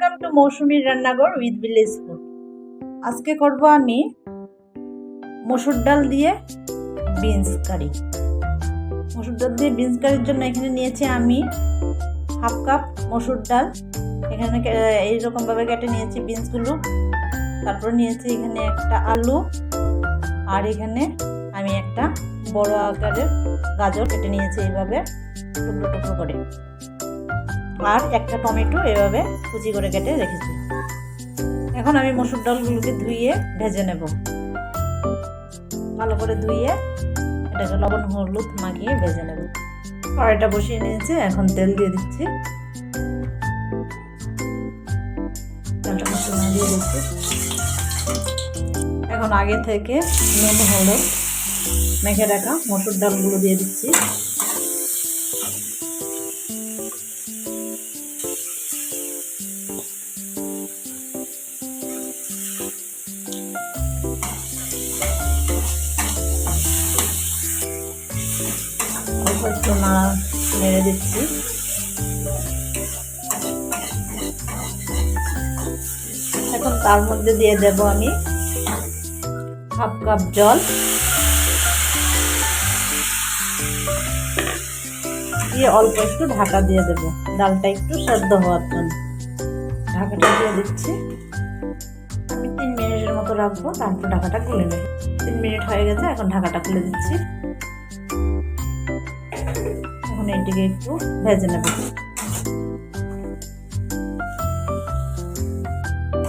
Welcome to মৌসুমীর রান্নাঘর with village food. আজকে করব আমি মসুর ডাল দিয়ে বিনস কারি। মসুর ডাল দিয়ে বিনস কারির জন্য এখানে নিয়েছি আমি হাফ কাপ মসুর ডাল। এখানে এইরকমভাবে কেটে নিয়েছি বিনসগুলো। তারপর নিয়েছি এখানে একটা আলু। আর এখানে আমি একটা বড় আকারের গাজর কেটে নিয়েছি এইভাবে টুকরো টুকরো করে। আর একটা টমেটো এভাবে কুচি করে কেটে রেখেছি। এখন আমি মসুর ডালগুলোকে ধুইয়ে ভেজে নেব। ভালো করে ধুইয়ে এটাকে লবণ, হলুদ মাখিয়ে ভেজে নেব। কড়াইটা বসিয়ে নিয়েছি, এখন তেল দিয়ে দিচ্ছি। দিয়ে দিচ্ছি। এখন আগে থেকে নুন, হলুদ মেখে রাখা মসুর ডালগুলো দিয়ে দিচ্ছি। একটু নাড়া নেড়ে দিচ্ছি। এখন তার মধ্যে দিয়ে দেব আমি হাফ কাপ জল। দিয়ে অল্প একটু ঢাকা দিয়ে দেব। ডালটা একটু সেদ্ধ হওয়ার জন্য। ঢাকাটা দিয়ে দিচ্ছি। আমি তিন মিনিটের মতো রাখব, তারপর ঢাকাটা খুলে নেব। তিন মিনিট হয়ে গেছে, এখন ঢাকাটা খুলে দিচ্ছি। এটিকে একটু ভেজে নেব।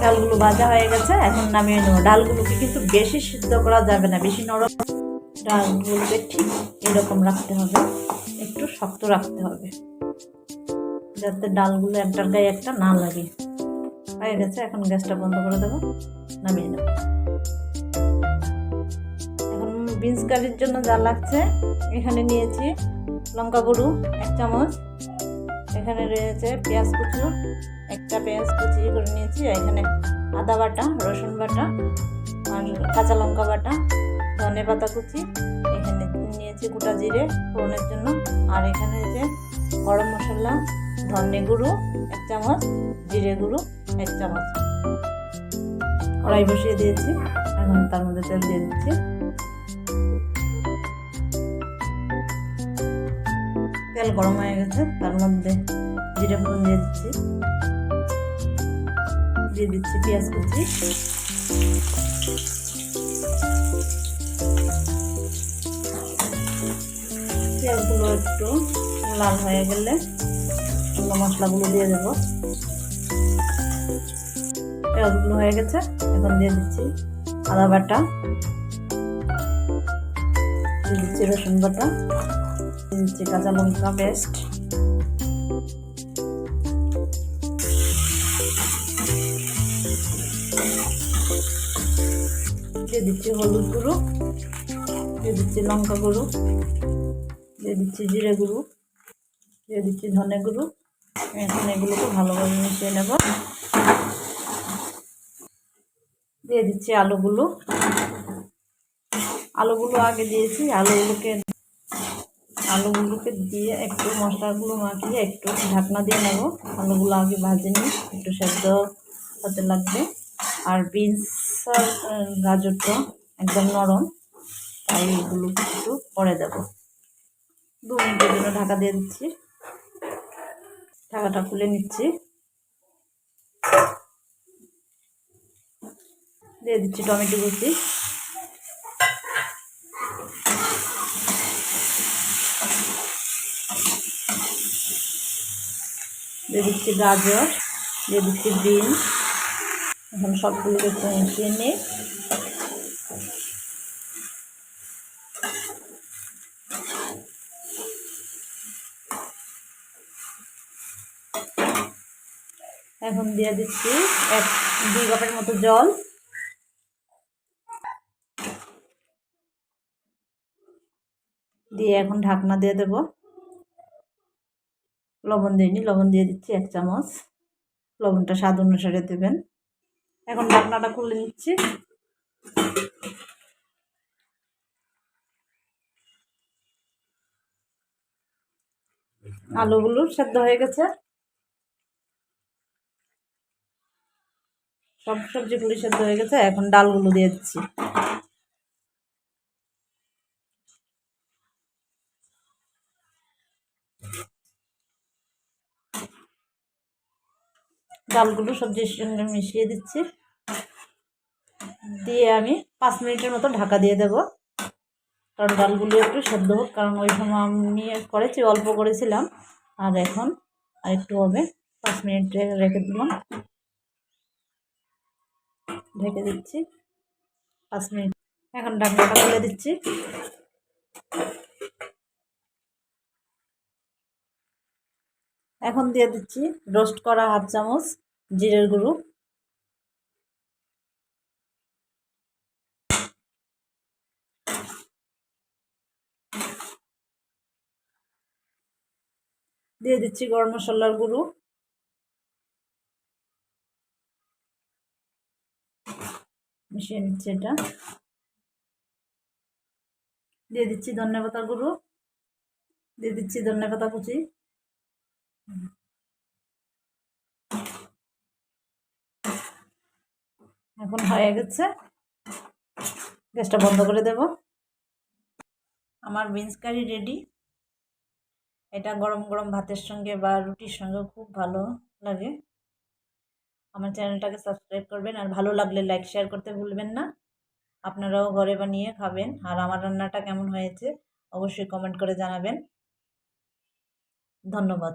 ডালগুলো ভাজা হয়ে গেছে, এখন নামিয়ে নেব। ডালগুলোকে কিন্তু বেশি সিদ্ধ করা যাবে না, বেশি নরম। ডালগুলোকে ঠিক এরকম রাখতে হবে, একটু শক্ত রাখতে হবে, যাতে ডালগুলো একটার গায়ে একটা না লাগে। হয়ে গেছে, এখন গ্যাসটা বন্ধ করে দেবো, নামিয়ে নেব। এখন বিনস কারির জন্য যা লাগছে, এখানে নিয়েছি লঙ্কা গুঁড়ো, এক চামচ। এখানে রয়েছে পেঁয়াজ কুচু একটা পেঁয়াজ কুচি করে নিয়েছি এখানে আদা বাটা, রসুন বাটা, আর কাঁচা লঙ্কা বাটা, ধনে পাতা কুচি, এখানে নিয়েছি গোটা জিরে ফোড়নের জন্য। আর এখানে যে গরম মশলা, ধনে গুঁড়ো, এক চামচ, জিরে গুঁড়ো, এক চামচ। কড়াই বসিয়ে দিয়েছি, এখন তার মধ্যে তেল দিয়ে দিচ্ছি। তেল গরম হয়ে গেছে, তার মধ্যে জিরে ফোড়ন দিয়ে দিচ্ছি। দিয়ে দিচ্ছি পেঁয়াজ কুচি। পেঁয়াজগুলো একটু লাল হয়ে গেলে অন্য মশলাগুলো দিয়ে দেব। পেঁয়াজগুলো হয়ে গেছে, এখন দিয়ে দিচ্ছি আদা বাটা। দিয়ে দিচ্ছি রসুন বাটা। দিচ্ছি কাঁচা লঙ্কা পেস্ট দিয়ে দিচ্ছি হলুদ গুঁড়ো দিয়ে দিচ্ছি লঙ্কা গুঁড়ো দিয়ে দিচ্ছি জিরে গুঁড়ো দিয়ে দিচ্ছি ধনে গুঁড়ো এগুলোকে ভালোভাবে মিশিয়ে নেব। দিয়ে দিচ্ছি আলুগুলো। আলুগুলো আগে দিয়েছি। আলুগুলোকে আলুগুলোকে দিয়ে একটু মশলাগুলো মাখিয়ে একটু ঢাকনা দিয়ে নেব। আলুগুলো আগে ভাজে নিই, একটু সেদ্ধ হতে লাগবে। আর বিনস আর গাজরটা একদম নরম, তাই এগুলো একটু পরে দেব। দু মিনিটের জন্য ঢাকা দিয়ে দিচ্ছি। ঢাকাটা খুলে নিচ্ছি। দিয়ে দিচ্ছি টমেটো কুচি। দিয়ে দিচ্ছি গাজর, দিয়ে দিচ্ছি বিনস এখন সবগুলোকে মিশিয়ে নিই এখন দিয়ে দিচ্ছি এক, দুই কাপের মতো জল। দিয়ে এখন ঢাকনা দিয়ে দেব। লবণ দিইনি লবণ দিয়ে দিচ্ছি এক চামচ। লবণটা স্বাদ অনুসারে দেবেন। এখন ঢাকনাটা খুলে নিচ্ছি। আলুগুলো সেদ্ধ হয়ে গেছে। সব সবজিগুলি সেদ্ধ হয়ে গেছে। এখন ডালগুলো দিয়ে দিচ্ছি। ডালগুলো সবজির সঙ্গে মিশিয়ে দিচ্ছি, দিয়ে আমি পাঁচ মিনিটের মতো ঢাকা দিয়ে দেব। কারণ ডালগুলো একটু সেদ্ধ হোক, কারণ ওই সময় আমি করেছি, অল্প করেছিলাম। আর এখন আর একটু হবে, পাঁচ মিনিট রেখে দিলাম। ঢেকে দিচ্ছি, পাঁচ মিনিট। এখন ঢাকনাটা খুলে দিচ্ছি। এখন দিয়ে দিচ্ছি রোস্ট করা হাফ চামচ জিরের গুঁড়ো। দিয়ে দিচ্ছি গরম মশলার গুঁড়ো। মিশিয়ে নিচ্ছি এটা। দিয়ে দিচ্ছি ধনে পাতা গুঁড়ো। দিয়ে দিচ্ছি ধনে পাতা কুচি। এখন হয়ে গেছে। গ্যাসটা বন্ধ করে দেব। আমার বিনস কারি রেডি। এটা গরম গরম ভাতের সঙ্গে বা রুটির সঙ্গে খুব ভালো লাগে। আমার চ্যানেলটাকে সাবস্ক্রাইব করবেন আর ভালো লাগলে লাইক, শেয়ার করতে ভুলবেন না। আপনারাও ঘরে বানিয়ে খাবেন। আর আমার রান্নাটা কেমন হয়েছে অবশ্যই কমেন্ট করে জানাবেন। ধন্যবাদ।